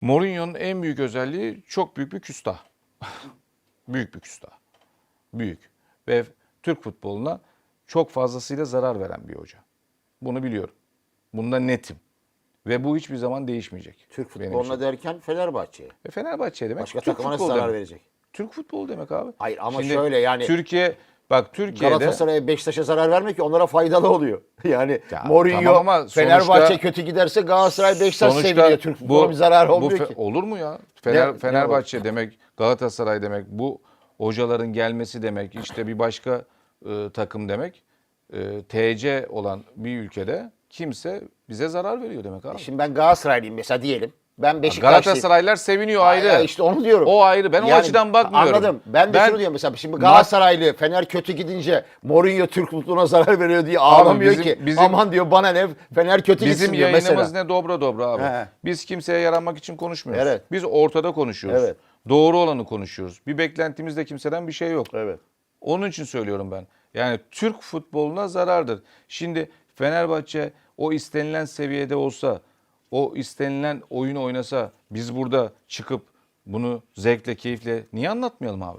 Mourinho'nun en büyük özelliği çok büyük bir küstah. büyük bir küstah. Büyük. Ve Türk futboluna çok fazlasıyla zarar veren bir hoca. Bunu biliyorum. Bunda netim. Ve bu hiçbir zaman değişmeyecek. Türk futboluna derken Fenerbahçe'ye. Ve Fenerbahçe demek. Başka Türk takıma nasıl zarar demek. verecek? Türk futbolu demek abi. Hayır ama şöyle yani- Türkiye bak Türkiye'de Galatasaray'a Beşiktaş'a zarar vermek ki onlara faydalı oluyor. Yani Ya Mourinho, tamam ama Fenerbahçe sonuçta- kötü giderse Galatasaray Beşiktaş seviniyor. Türk futboluna bir zarar bu olmuyor fe- ki. Olur mu ya? Fener, Ne- Fenerbahçe demek, Galatasaray demek, bu hocaların gelmesi demek, işte bir başka e, takım demek. E, TC olan bir ülkede kimse bize zarar veriyor demek abi. Şimdi ben Galatasaraylıyım mesela diyelim. Ben Beşiktaşlıyım. Galatasaraylar seviniyor ayrı. işte onu diyorum. O ayrı. Ben o açıdan bakmıyorum. Anladım. Ben de şunu diyorum mesela şimdi Galatasaraylı Fener kötü gidince Mourinho Türk futboluna zarar veriyor diye ağlamıyor bizim- ki. bizim- Aman diyor bana ne Fener kötü Bizim gitsin diyor yayınımız mesela. ne dobra dobra abi. He. Biz kimseye yaranmak için konuşmuyoruz. Evet. Biz ortada konuşuyoruz. Evet. Doğru olanı konuşuyoruz. Bir beklentimiz de kimseden bir şey yok. Evet. Onun için söylüyorum ben. Yani Türk futboluna zarardır. Şimdi Fenerbahçe o istenilen seviyede olsa, o istenilen oyun oynasa biz burada çıkıp bunu zevkle, keyifle niye anlatmayalım abi?